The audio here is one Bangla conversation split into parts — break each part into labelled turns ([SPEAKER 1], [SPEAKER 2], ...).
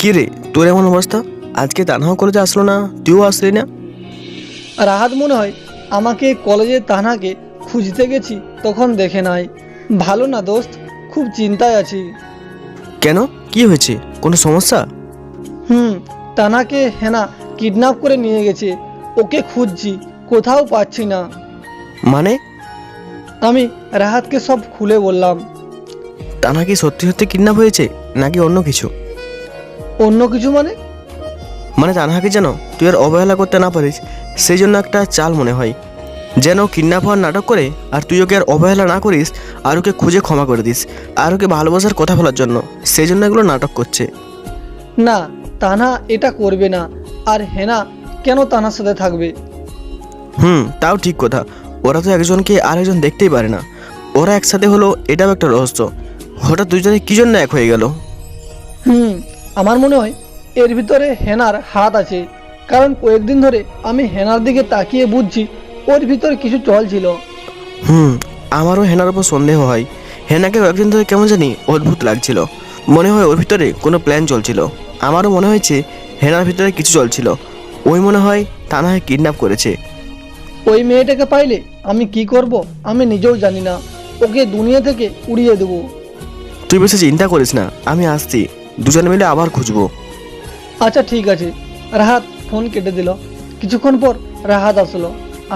[SPEAKER 1] কি রে তোর এমন অবস্থা? আজকে তানহাও কলেজে আসলো না তুইও আসলি না?
[SPEAKER 2] রাহাত মনে হয় আমাকে কলেজে তানাকে খুঁজতে গেছি তখন দেখে নাই। ভালো না দোস্ত খুব চিন্তায় আছি।
[SPEAKER 1] কেন? কি হয়েছে? কোনো সমস্যা?
[SPEAKER 2] হুম তানাকে হেনা কিডন্যাপ করে নিয়ে গেছে। ওকে খুঁজছি কোথাও পাচ্ছি না।
[SPEAKER 1] মানে?
[SPEAKER 2] আমি রাহাতকে সব খুলে বললাম।
[SPEAKER 1] তানহা কি সত্যি সত্যি কিডন্যাপ হয়েছে নাকি অন্য কিছু?
[SPEAKER 2] অন্য কিছু মানে?
[SPEAKER 1] মানে তানহাকে যেন তুই আর অবহেলা করতে না পারিস সেই জন্য একটা চাল মনে হয়। যেন কিডন্যাপ হওয়ার নাটক করে আর তুই ওকে আর অবহেলা না করিস আর ওকে খুঁজে ক্ষমা করে দিস আর ওকে ভালোবাসার কথা বলার জন্য। সেই জন্য এগুলো নাটক করছে।
[SPEAKER 2] না তানা এটা করবে না। আর হেনা কেন তানার সাথে থাকবে?
[SPEAKER 1] হুম তাও ঠিক কথা। ওরা তো একজনকে আরেকজন দেখতেই পারে না। ওরা একসাথে হলো এটাও একটা রহস্য। হঠাৎ দুজনে কি জন্য এক হয়ে গেল?
[SPEAKER 2] হুম আমার মনে হয় এর ভিতরে হেনার হাত আছে। কারণ কয়েকদিন ধরে আমি হেনার দিকে তাকিয়ে বুঝছি ওর ভিতরে কিছু চলছিল
[SPEAKER 1] হুম আমারও হেনার ওপর সন্দেহ হয়। হেনাকে কয়েকদিন ধরে কেমন জানি অদ্ভুত লাগছিল। মনে হয় ওর ভিতরে কোনো প্ল্যান চলছিল। আমারও মনে হয়েছে হেনার ভিতরে কিছু চলছিল। ওই মনে হয় তানাকে কিডন্যাপ করেছে।
[SPEAKER 2] ওই মেয়েটাকে পাইলে আমি কি করব আমি নিজেও জানি না। ওকে দুনিয়া থেকে উড়িয়ে দেবো।
[SPEAKER 1] তুই বেশি চিন্তা করিস না আমি আসছি। দুজনে মিলে আবার খুঁজবো।
[SPEAKER 2] আচ্ছা ঠিক আছে। রাহাত, ফোন কেটে দিল। কিছুক্ষণ পর রাহাত আসলো।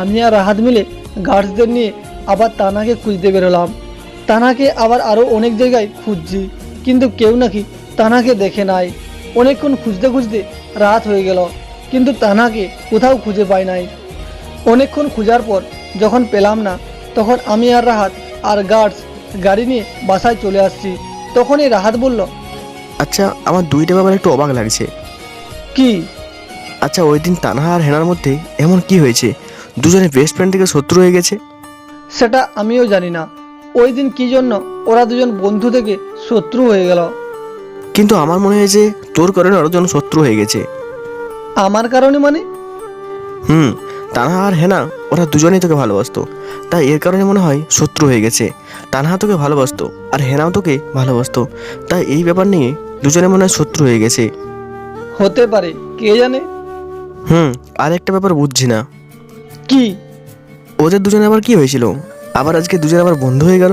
[SPEAKER 2] আমি আর রাহাত মিলে গার্ডসদের নিয়ে আবার তানাকে খুঁজতে বেরোলাম। তানাকে আবার আরও অনেক জায়গায় খুঁজছি, কিন্তু কেউ নাকি তানাকে দেখে নাই। অনেকক্ষণ খুঁজতে খুঁজতে রাত হয়ে গেল, কিন্তু তানাকে কোথাও খুঁজে পাই নাই। অনেকক্ষণ খোঁজার পর যখন পেলাম না, তখন আমি আর রাহাত আর গার্ডস গাড়ি নিয়ে বাসায় চলে আসছি। তখনই রাহাত বলল
[SPEAKER 1] আচ্ছা আমার দুইটা ব্যাপার একটু অবাক লাগছে।
[SPEAKER 2] কি?
[SPEAKER 1] আচ্ছা ওই দিন তানহা আর হেনার মধ্যে এমন কি হয়েছে? দুজনে বেস্ট ফ্রেন্ড থেকে শত্রু হয়ে গেছে?
[SPEAKER 2] সেটা আমিও জানি না। ওই দিন কি জন্য ওরা দুজন বন্ধু থেকে শত্রু হয়ে গেল?
[SPEAKER 1] কিন্তু আমার মনে হয়েছে তোর কারণে ওরা যেন শত্রু হয়ে গেছে।
[SPEAKER 2] আমার কারণে মানে?
[SPEAKER 1] হুম তানহা আর হেনা ওরা দুজনেই তোকে ভালোবাসতো। তাই এর কারণে মনে হয় শত্রু হয়ে গেছে। তানহা তোকে ভালোবাসতো আর হেনাও তোকে ভালোবাসতো। তাই এই ব্যাপার নিয়ে দুজনে মনে হয় শত্রু হয়ে গেছে।
[SPEAKER 2] হতে পারে কে জানে?
[SPEAKER 1] হুম আর একটা ব্যাপার বুঝছি না।
[SPEAKER 2] কি?
[SPEAKER 1] ওদের দুজনে আবার কি হয়েছিল? আবার আজকে দুজনে আবার বন্ধু হয়ে গেল?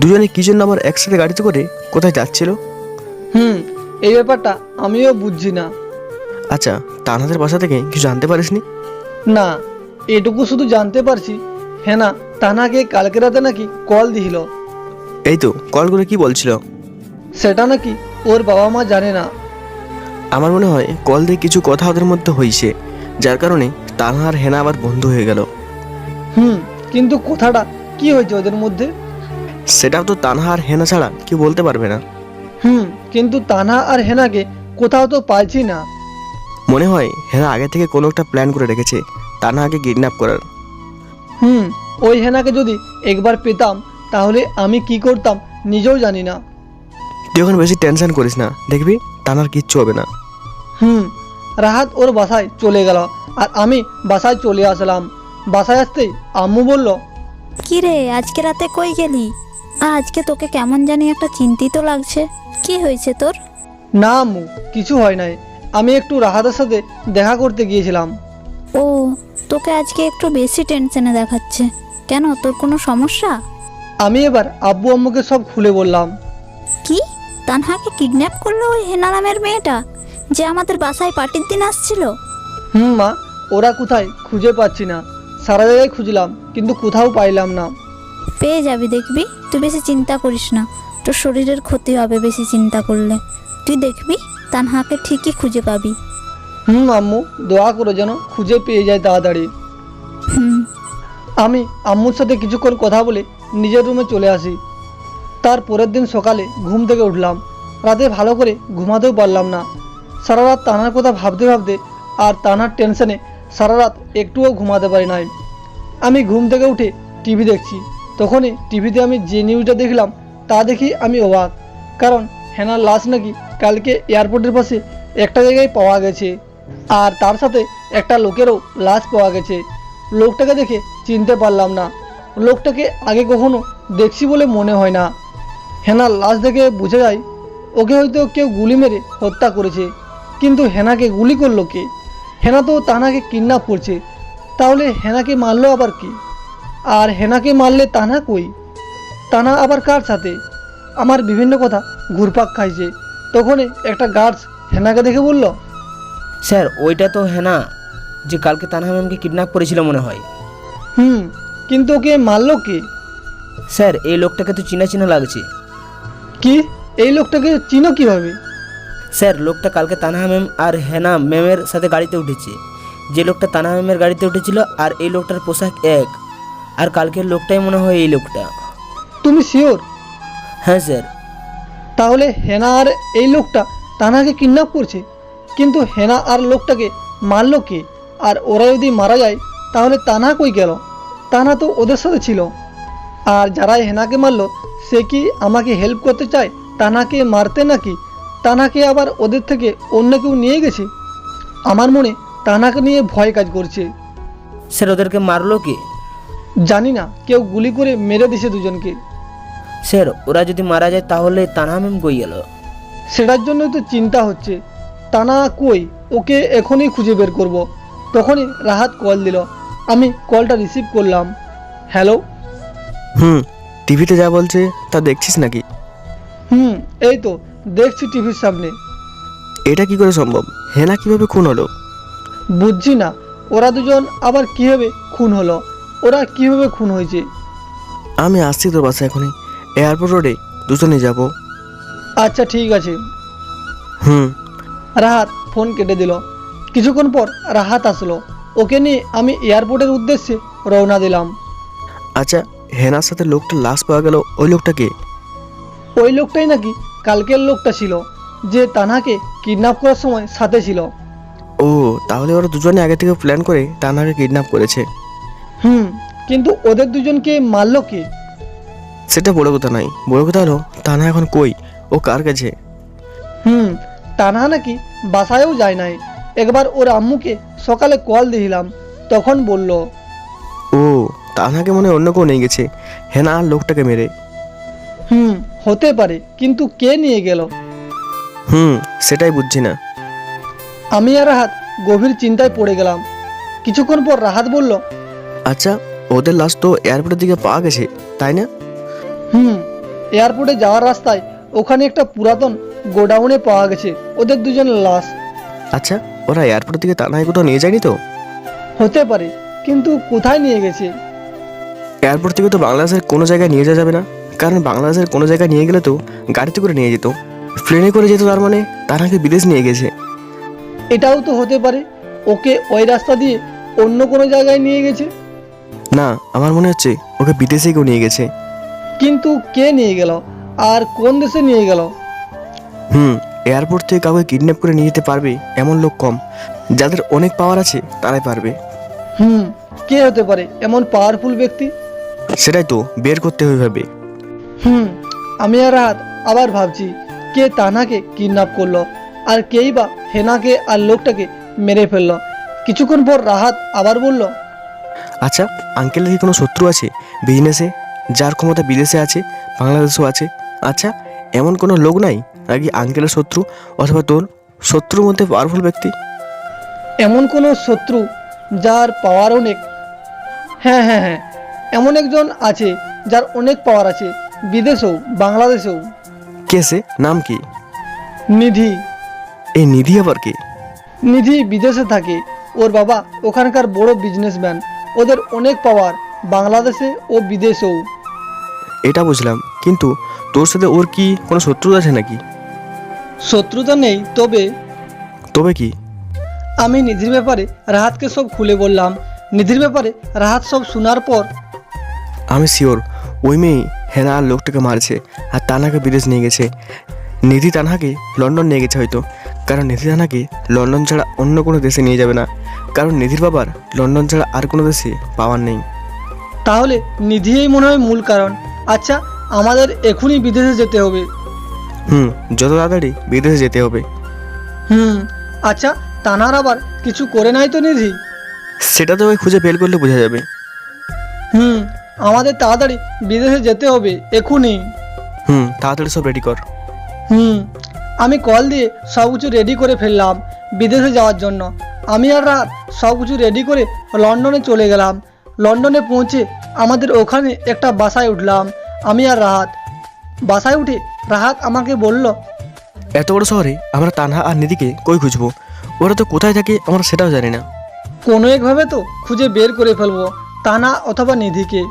[SPEAKER 1] দুজনে কি জন্য আবার একসাথে গাড়িতে করে কোথায় যাচ্ছিল?
[SPEAKER 2] হুম এই ব্যাপারটা আমিও বুঝছি না।
[SPEAKER 1] আচ্ছা তানহাদের বাসা থেকে কিছু জানতে পারিসনি?
[SPEAKER 2] না এটুকু শুধু জানতে পারছি। হেনা না তানাকে কালকে রাতে নাকি কল দিছিল
[SPEAKER 1] এই তো কল করে কি বলছিল?
[SPEAKER 2] সেটা নাকি ওর বাবা মা জানে না।
[SPEAKER 1] আমার মনে হয় কল দিয়ে কিছু কথা ওদের মধ্যে হয়েছে যার কারণে তানহা আর হেনা আবার বন্ধু হয়ে গেল।
[SPEAKER 2] হুম কিন্তু কথাটা কি হয়েছে ওদের মধ্যে?
[SPEAKER 1] সেটাও তো তানহা আর হেনা ছাড়া কেউ বলতে পারবে না।
[SPEAKER 2] হুম কিন্তু তানা আর হেনাকে কোথাও তো পাইছি না।
[SPEAKER 1] মনে হয় হেনা আগে থেকে কোনো একটা প্ল্যান করে রেখেছে তানহাকে কিডন্যাপ করার।
[SPEAKER 2] হুম ওই হেনাকে যদি একবার পেতাম তাহলে আমি কি করতাম নিজেও জানি না।
[SPEAKER 1] তুই এখন বেশি টেনশন করিস না দেখবি তানহার কিচ্ছু হবে না।
[SPEAKER 2] হুম রাহাত ওর বাসায় চলে গেল আর আমি বাসায় চলে আসলাম। বাসায় আসতেই আম্মু বলল
[SPEAKER 3] কি রে আজকে রাতে কই গেলি? আজকে তোকে কেমন জানি একটা চিন্তিত লাগছে। কি হয়েছে তোর?
[SPEAKER 2] না আম্মু কিছু হয় নাই। আমি একটু রাহাতের সাথে দেখা করতে গিয়েছিলাম।
[SPEAKER 3] ও তোকে আজকে একটু বেশি টেনশনে দেখাচ্ছে। কেন তোর কোনো সমস্যা?
[SPEAKER 2] আমি এবার আব্বু আম্মুকে সব খুলে বললাম।
[SPEAKER 3] কি? তানহাকে কিডন্যাপ করল ওই হেনা নামের মেয়েটা যে আমাদের বাসায় পার্টির দিন আসছিল?
[SPEAKER 2] হুম মা ওরা কোথায় খুঁজে পাচ্ছি না। সারা জায়গায় খুঁজলাম কিন্তু কোথাও পাইলাম না।
[SPEAKER 3] পেয়ে যাবি দেখবি তুই বেশি চিন্তা করিস না। তোর শরীরের ক্ষতি হবে বেশি চিন্তা করলে। তুই দেখবি তানহাকে ঠিকই খুঁজে পাবি।
[SPEAKER 2] হুম আম্মু দোয়া করে যেন খুঁজে পেয়ে যায় তাড়াতাড়ি। আমি আম্মুর সাথে কিছুক্ষণ কথা বলে নিজের রুমে চলে আসি। তার পরের দিন সকালে ঘুম থেকে উঠলাম। রাতে ভালো করে ঘুমাতেও পারলাম না। সারা রাত তানার কথা ভাবতে ভাবতে আর তানার টেনশনে সারা রাত একটুও ঘুমাতে পারি নাই। আমি ঘুম থেকে উঠে টিভি দেখছি। তখনই টিভিতে আমি যে নিউজটা দেখলাম তা দেখি আমি অবাক। কারণ হেনার লাশ নাকি কালকে এয়ারপোর্টের পাশে একটা জায়গায় পাওয়া গেছে। আর তার সাথে একটা লোকেরও লাশ পাওয়া গেছে। লোকটাকে দেখে চিনতে পারলাম না। লোকটাকে আগে কখনো দেখছি বলে মনে হয় না। হেনার লাশ দেখে বোঝা যায়, ওকে হয়তো কেউ গুলি মেরে হত্যা করেছে। কিন্তু হেনাকে গুলি করল কে? হেনা তো তানাকে কিডন্যাপ করছে। তাহলে হেনাকে মারলো আবার কি? আর হেনাকে মারলে তানা কই? তানা আবার কার সাথে? আমার বিভিন্ন কথা ঘুরপাক খাইছে। তখনই একটা গার্ডস হেনাকে দেখে বলল
[SPEAKER 4] স্যার ওইটা তো হেনা যে কালকে তানহা ম্যামকে কিডন্যাপ করেছিল মনে হয়।
[SPEAKER 2] হুম কিন্তু ওকে মারলো কে?
[SPEAKER 4] স্যার এই লোকটাকে তো চিনা চিনা লাগছে।
[SPEAKER 2] কি? এই লোকটাকে চিনো কীভাবে?
[SPEAKER 4] স্যার লোকটা কালকে তানহা ম্যাম আর হেনা ম্যামের সাথে গাড়িতে উঠেছে। যে লোকটা তানহা ম্যামের গাড়িতে উঠেছিল আর এই লোকটার পোশাক এক। আর কালকের লোকটাই মনে হয় এই লোকটা।
[SPEAKER 2] তুমি শিওর?
[SPEAKER 4] হ্যাঁ স্যার।
[SPEAKER 2] তাহলে হেনা আর এই লোকটা তানাকে কিডন্যাপ করছে? কিন্তু হেনা আর লোকটাকে মারলো কে? আর ওরা যদি মারা যায় তাহলে তানা কই গেল? তানা তো ওদের সাথে ছিল। আর যারা হেনাকে মারলো সে কি আমাকে হেল্প করতে চায়? তানাকে মারতে নাকি? তানাকে আবার ওদের থেকে অন্য কেউ নিয়ে গেছে? আমার মনে তানাকে নিয়ে ভয় কাজ করছে।
[SPEAKER 4] স্যার ওদেরকে মারলো কে?
[SPEAKER 2] জানি না কেউ গুলি করে মেরে দিছে দুজনকে।
[SPEAKER 4] স্যার ওরা যদি মারা যায় তাহলে তানহা ম্যাম কই গেল?
[SPEAKER 2] সেটার জন্যই তো চিন্তা হচ্ছে। টানা কই ওকে এখনই খুঁজে বের করব। তখনই রাহাত কল দিল। আমি কলটা রিসিভ করলাম। হ্যালো
[SPEAKER 1] হুম টিভিতে যা বলছে তা দেখছিস নাকি?
[SPEAKER 2] হুম এই তো দেখছি টিভির সামনে।
[SPEAKER 1] এটা কি করে সম্ভব? হেনা কীভাবে খুন হলো?
[SPEAKER 2] বুঝছি না ওরা দুজন আবার কীভাবে খুন হলো? ওরা কীভাবে খুন হয়েছে?
[SPEAKER 1] আমি আসছি তোর বাসা এখনই। এয়ারপোর্ট রোডে দুজনে যাব।
[SPEAKER 2] আচ্ছা ঠিক আছে।
[SPEAKER 1] হুম।
[SPEAKER 2] রাহাত ফোন কেটে দিল। কিছুক্ষণ পর রাহাত আসলো। ওকে নিয়ে আমি এয়ারপোর্টের উদ্দেশ্যে রওনা দিলাম।
[SPEAKER 1] আচ্ছা হেনার সাথে লোকটা লাশ পাওয়া গেল ওই লোকটা কে?
[SPEAKER 2] ওই লোকটাই নাকি কালকের লোকটা ছিল যে তানাকে কিডন্যাপ করার সময় সাথে ছিল।
[SPEAKER 1] ও তাহলে ওরা দুজনে আগে থেকে প্ল্যান করে তানাকে কিডন্যাপ করেছে।
[SPEAKER 2] হুম কিন্তু ওদের দুজনকে মারলো কে?
[SPEAKER 1] সেটা বড় কথা নাই বড় কথা হলো তানা এখন কই? ও কার কাছে?
[SPEAKER 2] হুম তানা নাকি বাসায়ও যায় নাই। একবার ওর আম্মুকে সকালে কল দিলাম তখন বলল
[SPEAKER 1] ও তানাকে মনে হয় অন্য কেউ নিয়ে গেছে। হেনা আর লোকটাকে মেরে।
[SPEAKER 2] হুম হতে পারে কিন্তু কে নিয়ে গেল?
[SPEAKER 1] হুম সেটাই বুঝছি না।
[SPEAKER 2] আমি আর রাহাত গভীর চিন্তায় পড়ে গেলাম। কিছুক্ষণ পর রাহাত বলল
[SPEAKER 1] আচ্ছা ওদের লাশ তো এয়ারপোর্টের দিকে পাওয়া গেছে তাই না?
[SPEAKER 2] হুম এয়ারপোর্টে যাওয়ার রাস্তায় ওখানে একটা পুরাতন গোডাউনে পাওয়া গেছে। ওদের দুজন লাশ।
[SPEAKER 1] আচ্ছা ওরা এয়ারপোর্টের দিকে তানায় কোথাও নিয়ে যায়নি তো?
[SPEAKER 2] হতে পারে কিন্তু কোথায় নিয়ে গেছে?
[SPEAKER 1] এয়ারপোর্ট থেকে তো বাংলাদেশের কোনো জায়গায় নিয়ে যাওয়া যাবে না। কারণ বাংলাদেশের কোনো জায়গায় নিয়ে গেলে তো গাড়িতে করে নিয়ে যেত। প্লেনে করে যেত তার মানে তানাকে বিদেশ নিয়ে গেছে।
[SPEAKER 2] এটাও তো হতে পারে ওকে ওই রাস্তা দিয়ে অন্য কোনো জায়গায় নিয়ে গেছে?
[SPEAKER 1] না আমার মনে হচ্ছে ওকে বিদেশে কেউ নিয়ে গেছে।
[SPEAKER 2] কিন্তু কে নিয়ে গেল? আর কোন দেশে নিয়ে গেল?
[SPEAKER 1] হুম এয়ারপোর্ট থেকে কাউকে কিডন্যাপ করে নিয়ে যেতে পারবে এমন লোক কম। যাদের অনেক পাওয়ার আছে তারাই পারবে।
[SPEAKER 2] হুম কে হতে পারে এমন পাওয়ারফুল ব্যক্তি?
[SPEAKER 1] সেটাই তো বের করতে হবে ভাবে।
[SPEAKER 2] হুম আমি আর রাত আবার ভাবছি কে তানাকে কিডন্যাপ করল আর কেই বা হেনাকে আর লোকটাকে মেরে ফেলল। কিছুক্ষণ পর রাহাত আবার বলল
[SPEAKER 1] আচ্ছা আঙ্কেলের কি কোনো শত্রু আছে বিজনেসে যার ক্ষমতা বিদেশে আছে বাংলাদেশেও আছে? আচ্ছা এমন কোনো লোক নাই? নাকি আঙ্কেলের শত্রু অথবা তোর শত্রুর মধ্যে পাওয়ারফুল ব্যক্তি?
[SPEAKER 2] এমন কোনো শত্রু যার পাওয়ার অনেক? হ্যাঁ হ্যাঁ হ্যাঁ। এমন একজন আছে যার অনেক পাওয়ার আছে। বিদেশেও বাংলাদেশেও।
[SPEAKER 1] কে সে? নাম কি?
[SPEAKER 2] নিধি।
[SPEAKER 1] এই নিধি আবার কে?
[SPEAKER 2] নিধি বিদেশে থাকে। ওর বাবা ওখানকার বড় বিজনেসম্যান ওদের অনেক পাওয়ার বাংলাদেশে ও বিদেশেও।
[SPEAKER 1] এটা বুঝলাম। কিন্তু তোর সাথে ওর কি কোনো শত্রু আছে নাকি?
[SPEAKER 2] শত্রুতা নেই তবে
[SPEAKER 1] তবে কি?
[SPEAKER 2] আমি নিধির ব্যাপারে রাহাতকে সব খুলে বললাম। নিধির ব্যাপারে রাহাত সব শোনার পর
[SPEAKER 1] আমি শিওর ওই মেয়ে হেনা আর লোকটাকে মারছে আর তানাকে বিদেশ নিয়ে গেছে। নিধি তানহাকে লন্ডন নিয়ে গেছে হয়তো কারণ নিধি তানহাকে লন্ডন ছাড়া অন্য কোনো দেশে নিয়ে যাবে না কারণ নিধির বাবার লন্ডন ছাড়া আর কোনো দেশে পাওয়ার নেই।
[SPEAKER 2] তাহলে নিধিই মনে হয় মূল কারণ। আচ্ছা আমাদের এখনই বিদেশে যেতে হবে।
[SPEAKER 1] হুম যত তাড়াতাড়ি বিদেশে যেতে হবে।
[SPEAKER 2] হুম আচ্ছা তানার আবার কিছু করে নাই তো নিধি?
[SPEAKER 1] সেটা তো ওই খুঁজে বের করলে বোঝা যাবে।
[SPEAKER 2] হুম আমাদের তাড়াতাড়ি বিদেশে যেতে হবে এখনই
[SPEAKER 1] হুম তাড়াতাড়ি সব রেডি কর।
[SPEAKER 2] হুম আমি কল দিয়ে সব কিছু রেডি করে ফেললাম বিদেশে যাওয়ার জন্য। আমি আর রাত সব কিছু রেডি করে লন্ডনে চলে গেলাম। লন্ডনে পৌঁছে আমাদের ওখানে একটা বাসায় উঠলাম। আমি আর রাহাত বাসায় উঠে রাহাত আমাকে বলল
[SPEAKER 1] এত বড় শহরে আমরা তানহা আর নিধিকে কই খুঁজবো? ওরা তো কোথায় থাকে আমরা সেটাও জানি না।
[SPEAKER 2] কোনো একভাবে তো খুঁজে বের করে ফেলব তানা অথবা নিধিকে।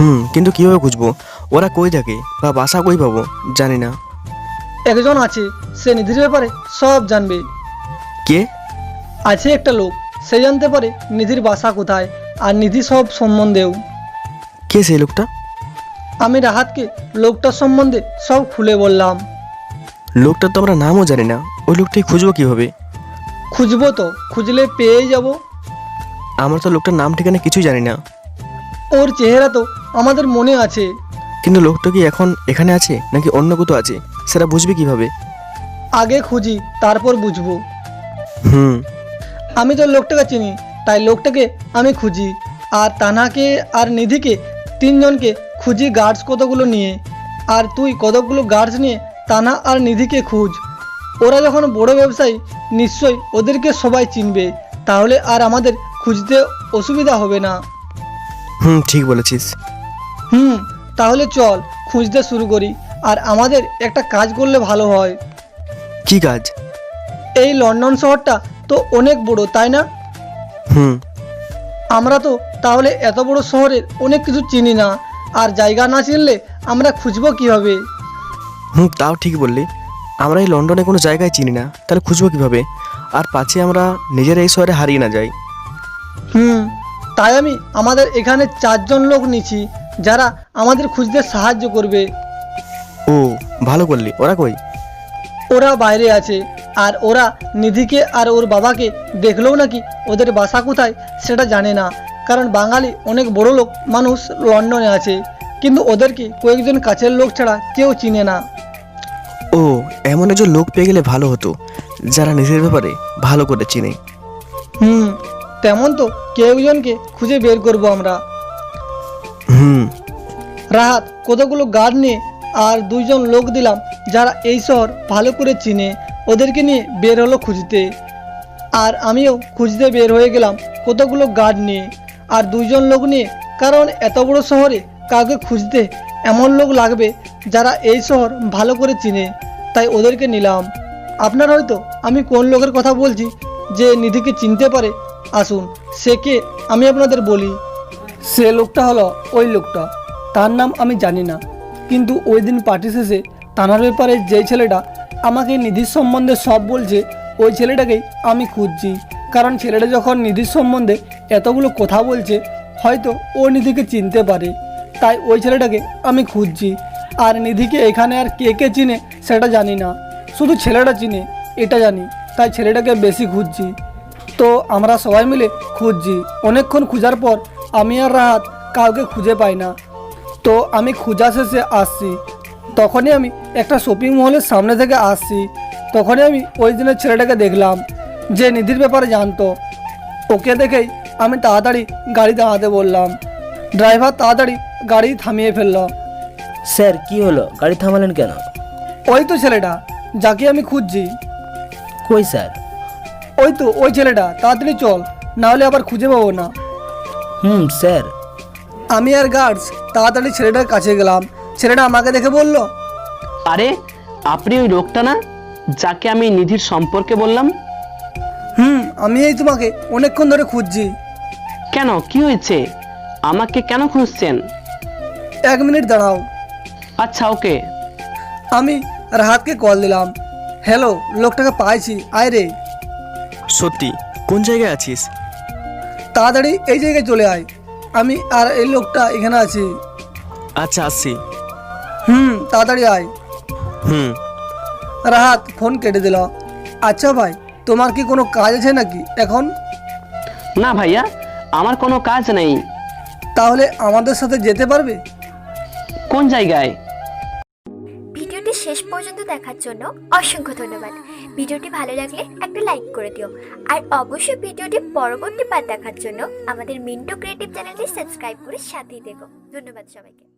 [SPEAKER 1] হুম কিন্তু কীভাবে খুঁজবো? ওরা কই থাকে বা বাসা কই পাবো? জানি না।
[SPEAKER 2] একজন আছে সে নিধির ব্যাপারে সব জানবে।
[SPEAKER 1] কে?
[SPEAKER 2] আছে একটা লোক সে জানতে পারে নিধির বাসা কোথায় আর নিধি সব সম্বন্ধেও।
[SPEAKER 1] কে সেই লোকটা?
[SPEAKER 2] আমি রাহাতকে লোকটার সম্বন্ধে সব খুলে বললাম।
[SPEAKER 1] লোকটার তো আমরা নামও জানি না। ওই লোকটাই খুঁজবো কীভাবে?
[SPEAKER 2] খুঁজবো তো খুঁজলে পেয়েই যাব।
[SPEAKER 1] আমরা তো লোকটার নাম ঠিকানা কিছুই জানি না।
[SPEAKER 2] ওর চেহারা তো আমাদের মনে আছে।
[SPEAKER 1] কিন্তু লোকটা কি এখন এখানে আছে নাকি অন্য কোথাও আছে? সেটা বুঝবে কীভাবে?
[SPEAKER 2] আগে খুঁজি তারপর বুঝব।
[SPEAKER 1] হুম।
[SPEAKER 2] আমি তো লোকটাকে চিনি তাই লোকটাকে আমি খুঁজি। আর তানাকে আর নিধিকে তিনজনকে খুঁজি গার্ডস কতগুলো নিয়ে আর তুই কতগুলো গার্ডস নিয়ে তানা আর নিধিকে খুঁজ। ওরা যখন বড় ব্যবসায়ী নিশ্চয়ই ওদেরকে সবাই চিনবে তাহলে আর আমাদের খুঁজতে অসুবিধা হবে না।
[SPEAKER 1] হুম ঠিক বলেছিস।
[SPEAKER 2] হুম তাহলে চল খুঁজতে শুরু করি আর আমাদের একটা কাজ করলে ভালো হয়।
[SPEAKER 1] কি কাজ?
[SPEAKER 2] এই লন্ডন শহরটা তো অনেক বড় তাই না?
[SPEAKER 1] হুম।
[SPEAKER 2] আমরা তো তাহলে এত বড় শহরের অনেক কিছু চিনি না। আর জায়গা না চিনলে আমরা খুঁজবো কীভাবে?
[SPEAKER 1] হুম তাও ঠিক বললি। আমরা এই লন্ডনে কোনো জায়গায় চিনি না তাহলে খুঁজবো কীভাবে? আর পাছে আমরা নিজের এই শহরে হারিয়ে না যাই।
[SPEAKER 2] হুম তাই আমি আমাদের এখানে চারজন লোক নিছি যারা আমাদের খুঁজতে সাহায্য করবে।
[SPEAKER 1] ও ভালো করলি। ওরা কই?
[SPEAKER 2] ওরা বাইরে আছে আর ওরা নিধিকে আর ওর বাবাকে দেখলেও নাকি ওদের বাসা কোথায় সেটা জানে না। কারণ বাঙালি অনেক বড় লোক মানুষ লন্ডনে আছে কিন্তু ওদেরকে কয়েকজন কাছের লোক ছাড়া কেউ চিনে না।
[SPEAKER 1] ও এমন একজন লোক পেয়ে গেলে ভালো হতো যারা নিজের ব্যাপারে ভালো করে চিনে।
[SPEAKER 2] হুম তেমন তো কেউ একজনকে খুঁজে বের করব আমরা।
[SPEAKER 1] হুম।
[SPEAKER 2] রাহাত কতগুলো গার্ড নিয়ে আর দুইজন লোক দিলাম যারা এই শহর ভালো করে চিনে ওদেরকে নিয়ে বের হলো খুঁজতে। আর আমিও খুঁজতে বের হয়ে গেলাম কতগুলো গার্ড নিয়ে। আর দুইজন লোক নিয়ে, কারণ এত বড় শহরে কাউকে খুঁজতে এমন লোক লাগবে যারা এই শহর ভালো করে চিনে। তাই ওদেরকে নিলাম। আপনার হয়তো আমি কোন লোকের কথা বলছি যে নিধিকে চিনতে পারে? আসুন, সে কে আমি আপনাদের বলি। সে লোকটা হলো ওই লোকটা। তার নাম আমি জানি না। কিন্তু ওই দিন পার্টি শেষে তানার ব্যাপারে যেই ছেলেটা আমাকে নিধির সম্বন্ধে সব বলছে, ওই ছেলেটাকেই আমি খুঁজছি। কারণ ছেলেটা যখন নিধির সম্বন্ধে এতগুলো কথা বলছে, হয়তো ও নিধিকে চিনতে পারে। তাই ওই ছেলেটাকে আমি খুঁজছি। আর নিধিকে এখানে আর কে কে চিনে সেটা জানি না। শুধু ছেলেটা চিনে, এটা জানি। তাই ছেলেটাকে বেশি খুঁজছি। তো আমরা সবাই মিলে খুঁজছি। অনেকক্ষণ খোঁজার পর আমি আর রাহাত কাউকে খুঁজে পাই না। তো আমি খোঁজা শেষে আসছি। তখনই আমি একটা শপিং মলের সামনে থেকে আসছি। তখনই আমি ওই দিনের ছেলেটাকে দেখলাম। যে নিধির ব্যাপারে জানতো। ওকে দেখেই আমি তাড়াতাড়ি গাড়ি দাঁড়াতে বললাম। ড্রাইভার তাড়াতাড়ি গাড়ি থামিয়ে ফেলল।
[SPEAKER 4] স্যার কি হলো? গাড়ি থামালেন কেন?
[SPEAKER 2] ওই তো ছেলেটা যাকে আমি খুঁজছি।
[SPEAKER 4] কই স্যার?
[SPEAKER 2] ওই তো ওই ছেলেটা তাড়াতাড়ি চল নাহলে আবার খুঁজে পাবো না।
[SPEAKER 4] হুম স্যার।
[SPEAKER 2] আমি আর গার্ডস তাড়াতাড়ি ছেলেটার কাছে গেলাম। ছেলেটা আমাকে দেখে বলল
[SPEAKER 5] আরে আপনি ওই লোকটা না যাকে আমি নিধির সম্পর্কে বললাম?
[SPEAKER 2] আমি এই তোমাকে অনেকক্ষণ ধরে খুঁজছি।
[SPEAKER 5] কেন? কি হয়েছে? আমাকে কেন খুঁজছেন?
[SPEAKER 2] এক মিনিট দাঁড়াও।
[SPEAKER 5] আচ্ছা ওকে।
[SPEAKER 2] আমি রাহাতকে কল দিলাম। হ্যালো লোকটাকে পাইছি। আয় রে।
[SPEAKER 1] সত্যি কোন জায়গায় আছিস?
[SPEAKER 2] তাড়াতাড়ি এই জায়গায় চলে আয়। আমি আর এই লোকটা এখানে আছি।
[SPEAKER 1] আচ্ছা আসছি।
[SPEAKER 2] হুম তাড়াতাড়ি আয়।
[SPEAKER 1] হুম।
[SPEAKER 2] রাহাত ফোন কেটে দিল। আচ্ছা ভাই। তোমার কি কোনো কাজ আছে নাকি এখন?
[SPEAKER 5] না ভাইয়া আমার কোনো কাজ নেই।
[SPEAKER 2] তাহলে আমাদের সাথে যেতে পারবে?
[SPEAKER 5] কোন জায়গায়?
[SPEAKER 6] ভিডিওটি শেষ পর্যন্ত দেখার জন্য অসংখ্য ধন্যবাদ। ভিডিওটি ভালো লাগলে একটা লাইক করে দিও। আর অবশ্যই ভিডিওটি পরবর্তী পার্ট দেখার জন্য আমাদের মিন্টু ক্রিয়েটিভ চ্যানেলটি সাবস্ক্রাইব করে সাথেই দেখো ধন্যবাদ সবাইকে।